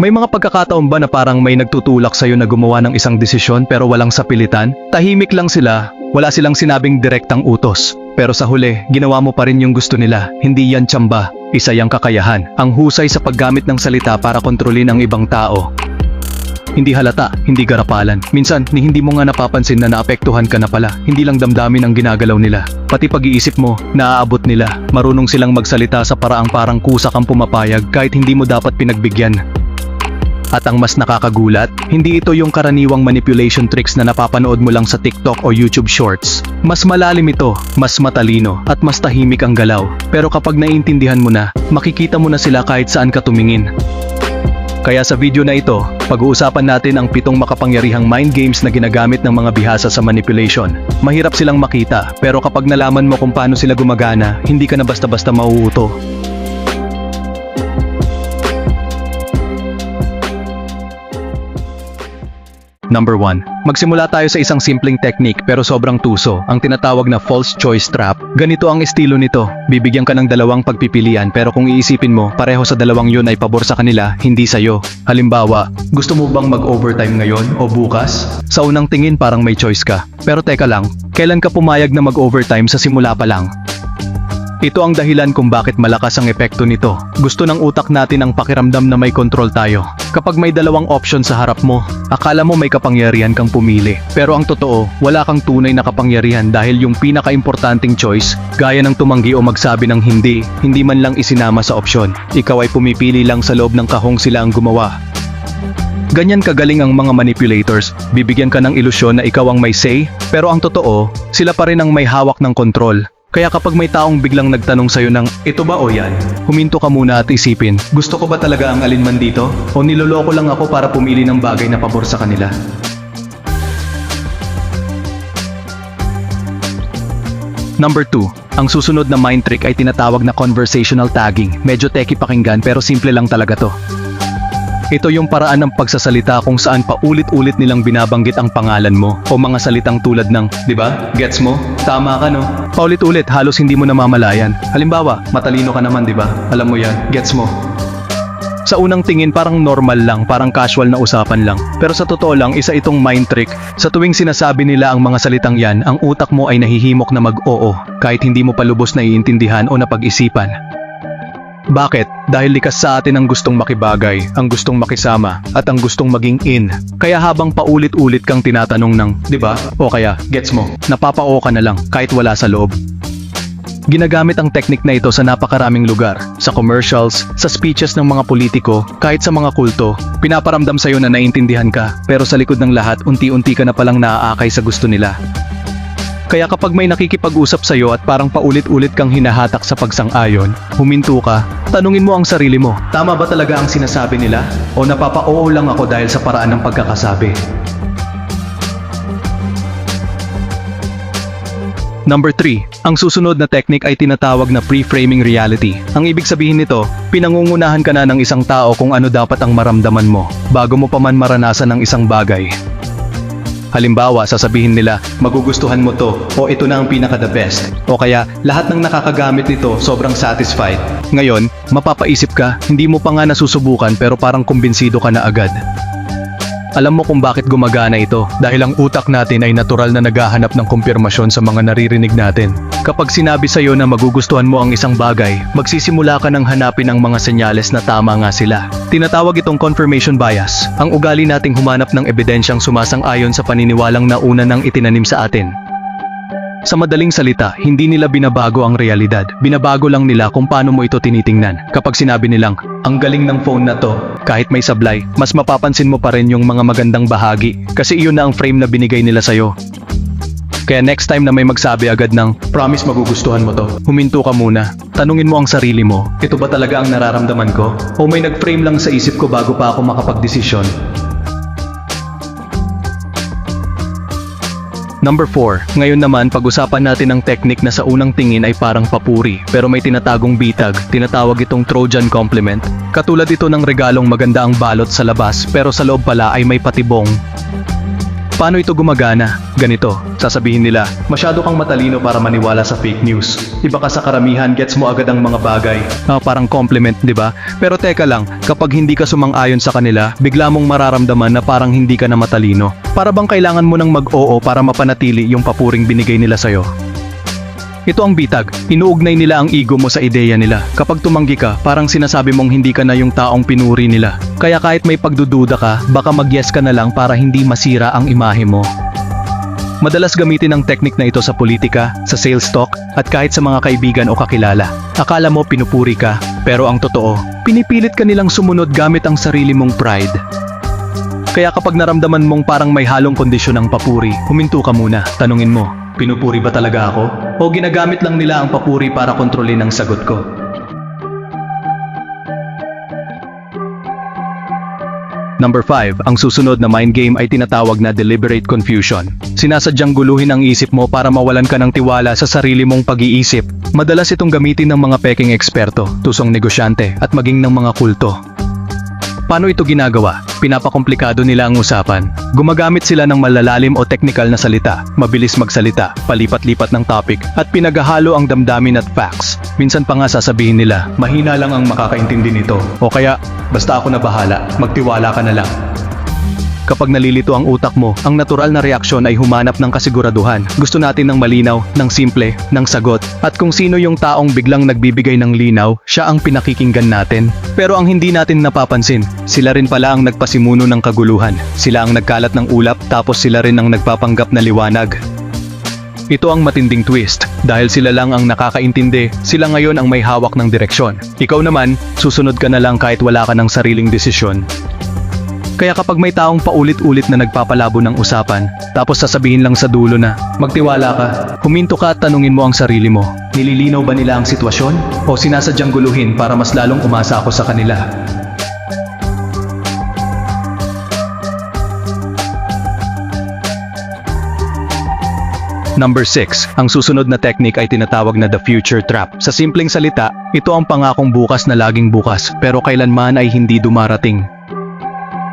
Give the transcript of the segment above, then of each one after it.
May mga pagkakataon ba na parang may nagtutulak sa'yo na gumawa ng isang desisyon pero walang sapilitan? Tahimik lang sila, wala silang sinabing direktang utos. Pero sa huli, ginawa mo pa rin yung gusto nila. Hindi yan tsamba, isa yang kakayahan. Ang husay sa paggamit ng salita para kontrolin ang ibang tao. Hindi halata, hindi garapalan. Minsan, ni hindi mo nga napapansin na naapektuhan ka na pala. Hindi lang damdamin ang ginagalaw nila. Pati pag-iisip mo, naaabot nila. Marunong silang magsalita sa paraang parang kusa kang pumapayag kahit hindi mo dapat pinagbigyan. At ang mas nakakagulat, hindi ito yung karaniwang manipulation tricks na napapanood mo lang sa TikTok o YouTube Shorts. Mas malalim ito, mas matalino, at mas tahimik ang galaw. Pero kapag naiintindihan mo na, makikita mo na sila kahit saan ka tumingin. Kaya sa video na ito, pag-uusapan natin ang pitong makapangyarihang mind games na ginagamit ng mga bihasa sa manipulation. Mahirap silang makita, pero kapag nalaman mo kung paano sila gumagana, hindi ka na basta-basta mauuto. Number 1. Magsimula tayo sa isang simpleng technique pero sobrang tuso, ang tinatawag na false choice trap. Ganito ang estilo nito. Bibigyan ka ng dalawang pagpipilian pero kung iisipin mo, pareho sa dalawang yun ay pabor sa kanila, hindi sa'yo. Halimbawa, gusto mo bang mag-overtime ngayon o bukas? Sa unang tingin parang may choice ka. Pero teka lang, kailan ka pumayag na mag-overtime sa simula pa lang? Ito ang dahilan kung bakit malakas ang epekto nito. Gusto ng utak natin ang pakiramdam na may kontrol tayo. Kapag may dalawang option sa harap mo, akala mo may kapangyarihan kang pumili. Pero ang totoo, wala kang tunay na kapangyarihan dahil yung pinaka-importanting choice, gaya ng tumanggi o magsabi ng hindi, hindi man lang isinama sa opsyon. Ikaw ay pumipili lang sa loob ng kahong sila ang gumawa. Ganyan kagaling ang mga manipulators, bibigyan ka ng ilusyon na ikaw ang may say, pero ang totoo, sila pa rin ang may hawak ng kontrol. Kaya kapag may taong biglang nagtanong sa'yo ng, ito ba o yan? Huminto ka muna at isipin, gusto ko ba talaga ang alinman dito? O niloloko lang ako para pumili ng bagay na pabor sa kanila? Number 2. Ang susunod na mind trick ay tinatawag na conversational tagging. Medyo techy pakinggan pero simple lang talaga to. Ito yung paraan ng pagsasalita kung saan paulit-ulit nilang binabanggit ang pangalan mo o mga salitang tulad ng, di ba? Gets mo? Tama ka no? Paulit-ulit halos hindi mo namamalayan. Halimbawa, matalino ka naman di ba? Alam mo yan, gets mo? Sa unang tingin parang normal lang, parang casual na usapan lang. Pero sa totoo lang, isa itong mind trick. Sa tuwing sinasabi nila ang mga salitang yan, ang utak mo ay nahihimok na mag-oo, kahit hindi mo pa lubos na iintindihan o napag-isipan. Bakit? Dahil likas sa atin ang gustong makibagay, ang gustong makisama, at ang gustong maging in. Kaya habang paulit-ulit kang tinatanong ng, di ba? O kaya, gets mo, napapao ka na lang kahit wala sa loob. Ginagamit ang teknik na ito sa napakaraming lugar, sa commercials, sa speeches ng mga politiko, kahit sa mga kulto. Pinaparamdam sa'yo na naintindihan ka, pero sa likod ng lahat, unti-unti ka na palang naaakay sa gusto nila. Kaya kapag may nakikipag-usap sa'yo at parang paulit-ulit kang hinahatak sa pagsang-ayon, huminto ka, tanungin mo ang sarili mo, tama ba talaga ang sinasabi nila? O napapa-oo lang ako dahil sa paraan ng pagkakasabi? Number 3. Ang susunod na technique ay tinatawag na pre-framing reality. Ang ibig sabihin nito, pinangungunahan ka na ng isang tao kung ano dapat ang maramdaman mo, bago mo pa man maranasan ng isang bagay. Halimbawa, sasabihin nila, magugustuhan mo to, o ito na ang pinaka the best. O kaya, lahat ng nakakagamit nito sobrang satisfied. Ngayon, mapapaisip ka, hindi mo pa nga nasusubukan pero parang kumbinsido ka na agad. Alam mo kung bakit gumagana ito dahil ang utak natin ay natural na naghahanap ng kumpirmasyon sa mga naririnig natin. Kapag sinabi sa iyo na magugustuhan mo ang isang bagay, magsisimula ka ng hanapin ang mga senyales na tama nga sila. Tinatawag itong confirmation bias, ang ugali nating humanap ng ebidensyang sumasang-ayon sa paniniwalang nauna nang itinanim sa atin. Sa madaling salita, hindi nila binabago ang realidad. Binabago lang nila kung paano mo ito tinitingnan. Kapag sinabi nilang, ang galing ng phone na to, kahit may sablay, mas mapapansin mo pa rin yung mga magandang bahagi. Kasi iyon na ang frame na binigay nila sa'yo. Kaya next time na may magsabi agad ng, promise magugustuhan mo to, huminto ka muna. Tanungin mo ang sarili mo, ito ba talaga ang nararamdaman ko? O may nag-frame lang sa isip ko bago pa ako makapagdesisyon? Number 4. Ngayon naman, pag-usapan natin ang technique na sa unang tingin ay parang papuri, pero may tinatagong bitag, tinatawag itong Trojan compliment. Katulad ito ng regalong maganda ang balot sa labas, pero sa loob pala ay may patibong. Paano ito gumagana? Ganito, sasabihin nila, masyado kang matalino para maniwala sa fake news. Iba ka sa karamihan, gets mo agad ang mga bagay. Ah, parang compliment, di ba? Pero teka lang, kapag hindi ka sumang-ayon sa kanila, bigla mong mararamdaman na parang hindi ka na matalino. Para bang kailangan mo nang mag-oo para mapanatili yung papuring binigay nila sa'yo? Ito ang bitag. Inuugnay nila ang ego mo sa ideya nila. Kapag tumanggi ka, parang sinasabi mong hindi ka na yung taong pinuri nila. Kaya kahit may pagdududa ka, baka mag-yes ka na lang para hindi masira ang imahe mo. Madalas gamitin ang teknik na ito sa politika, sa sales talk, at kahit sa mga kaibigan o kakilala. Akala mo pinupuri ka, pero ang totoo, pinipilit ka nilang sumunod gamit ang sarili mong pride. Kaya kapag naramdaman mong parang may halong kondisyon ng papuri, huminto ka muna, tanungin mo, pinupuri ba talaga ako? O ginagamit lang nila ang papuri para kontrolin ang sagot ko? Number 5, ang susunod na mind game ay tinatawag na deliberate confusion. Sinasadyang guluhin ang isip mo para mawalan ka ng tiwala sa sarili mong pag-iisip. Madalas itong gamitin ng mga peking eksperto, tusong negosyante at maging ng mga kulto. Paano ito ginagawa? Pinapakomplikado nila ang usapan. Gumagamit sila ng malalalim o technical na salita, mabilis magsalita, palipat-lipat ng topic, at pinaghahalo ang damdamin at facts. Minsan pa nga sasabihin nila, mahina lang ang makakaintindi nito. O kaya, basta ako na bahala, magtiwala ka na lang. Kapag nalilito ang utak mo, ang natural na reaksyon ay humanap ng kasiguraduhan. Gusto natin ng malinaw, ng simple, ng sagot. At kung sino yung taong biglang nagbibigay ng linaw, siya ang pinakikinggan natin. Pero ang hindi natin napapansin, sila rin pala ang nagpasimuno ng kaguluhan. Sila ang nagkalat ng ulap tapos sila rin ang nagpapanggap na liwanag. Ito ang matinding twist. Dahil sila lang ang nakakaintindi, sila ngayon ang may hawak ng direksyon. Ikaw naman, susunod ka na lang kahit wala ka ng sariling desisyon. Kaya kapag may taong paulit-ulit na nagpapalabo ng usapan, tapos sasabihin lang sa dulo na, magtiwala ka, huminto ka at tanungin mo ang sarili mo, nililinaw ba nila ang sitwasyon? O sinasadyang guluhin para mas lalong umasa ako sa kanila? Number 6. Ang susunod na technique ay tinatawag na the future trap. Sa simpleng salita, ito ang pangakong bukas na laging bukas pero kailanman ay hindi dumarating.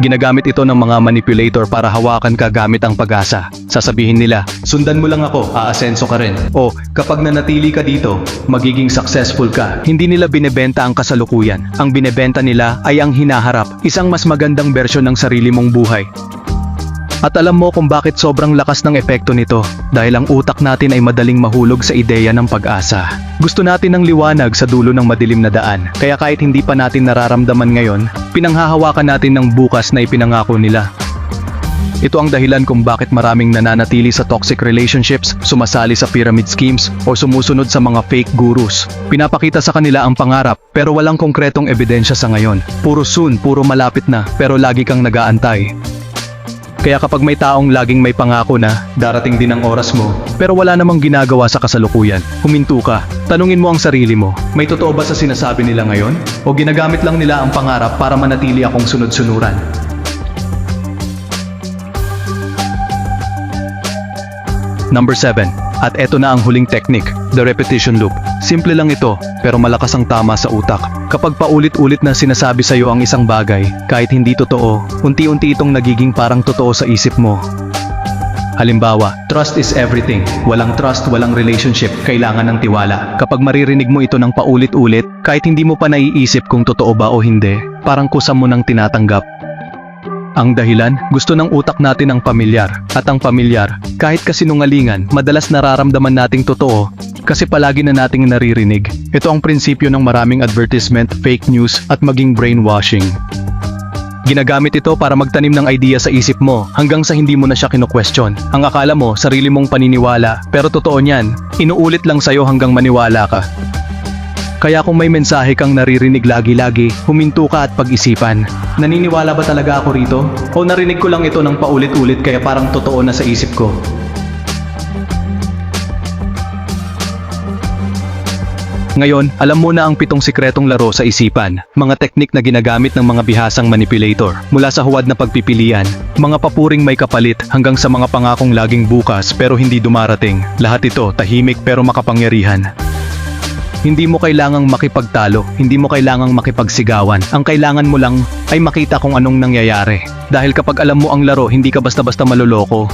Ginagamit ito ng mga manipulator para hawakan ka gamit ang pag-asa. Sasabihin nila, sundan mo lang ako, aasenso ka rin. O, kapag nanatili ka dito, magiging successful ka. Hindi nila binebenta ang kasalukuyan. Ang binebenta nila ay ang hinaharap, isang mas magandang bersyon ng sarili mong buhay. At alam mo kung bakit sobrang lakas ng epekto nito, dahil ang utak natin ay madaling mahulog sa ideya ng pag-asa. Gusto natin ng liwanag sa dulo ng madilim na daan, kaya kahit hindi pa natin nararamdaman ngayon, pinanghahawakan natin ng bukas na ipinangako nila. Ito ang dahilan kung bakit maraming nananatili sa toxic relationships, sumasali sa pyramid schemes, o sumusunod sa mga fake gurus. Pinapakita sa kanila ang pangarap, pero walang konkretong ebidensya sa ngayon. Puro soon, puro malapit na, pero lagi kang nagaantay. Kaya kapag may taong laging may pangako na, darating din ang oras mo, pero wala namang ginagawa sa kasalukuyan, huminto ka. Tanungin mo ang sarili mo, may totoo ba sa sinasabi nila ngayon? O ginagamit lang nila ang pangarap para manatili akong sunod-sunuran? Number 7. At eto na ang huling technique, the repetition loop. Simple lang ito, pero malakas ang tama sa utak. Kapag paulit-ulit na sinasabi sa iyo ang isang bagay, kahit hindi totoo, unti-unti itong nagiging parang totoo sa isip mo. Halimbawa, trust is everything. Walang trust, walang relationship, kailangan ng tiwala. Kapag maririnig mo ito ng paulit-ulit, kahit hindi mo pa naiisip kung totoo ba o hindi, parang kusam mo nang tinatanggap. Ang dahilan, gusto ng utak natin ang pamilyar. At ang pamilyar, kahit kasinungalingan, madalas nararamdaman nating totoo kasi palagi na nating naririnig. Ito ang prinsipyo ng maraming advertisement, fake news at maging brainwashing. Ginagamit ito para magtanim ng idea sa isip mo hanggang sa hindi mo na siya kino-question. Ang akala mo, sarili mong paniniwala, pero totoo niyan, inuulit lang sa'yo hanggang maniwala ka. Kaya kung may mensahe kang naririnig lagi-lagi, huminto ka at pag-isipan. Naniniwala ba talaga ako rito? O narinig ko lang ito ng paulit-ulit kaya parang totoo na sa isip ko? Ngayon, alam mo na ang pitong sikretong laro sa isipan, mga teknik na ginagamit ng mga bihasang manipulator, mula sa huwad na pagpipilian, mga papuring may kapalit hanggang sa mga pangakong laging bukas pero hindi dumarating. Lahat ito tahimik pero makapangyarihan. Hindi mo kailangang makipagtalo, hindi mo kailangang makipagsigawan. Ang kailangan mo lang ay makita kung anong nangyayari. Dahil kapag alam mo ang laro, hindi ka basta-basta maloloko.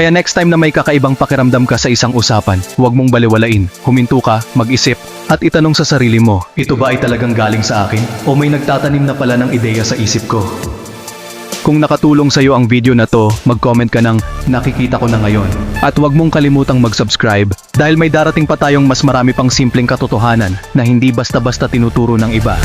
Kaya next time na may kakaibang pakiramdam ka sa isang usapan, huwag mong baliwalain, huminto ka, mag-isip, at itanong sa sarili mo, ito ba ay talagang galing sa akin? O may nagtatanim na pala ng ideya sa isip ko? Kung nakatulong sa iyo ang video na to, mag-comment ka ng nakikita ko na ngayon. At huwag mong kalimutang mag-subscribe dahil may darating pa tayong mas marami pang simpleng katotohanan na hindi basta-basta tinuturo ng iba.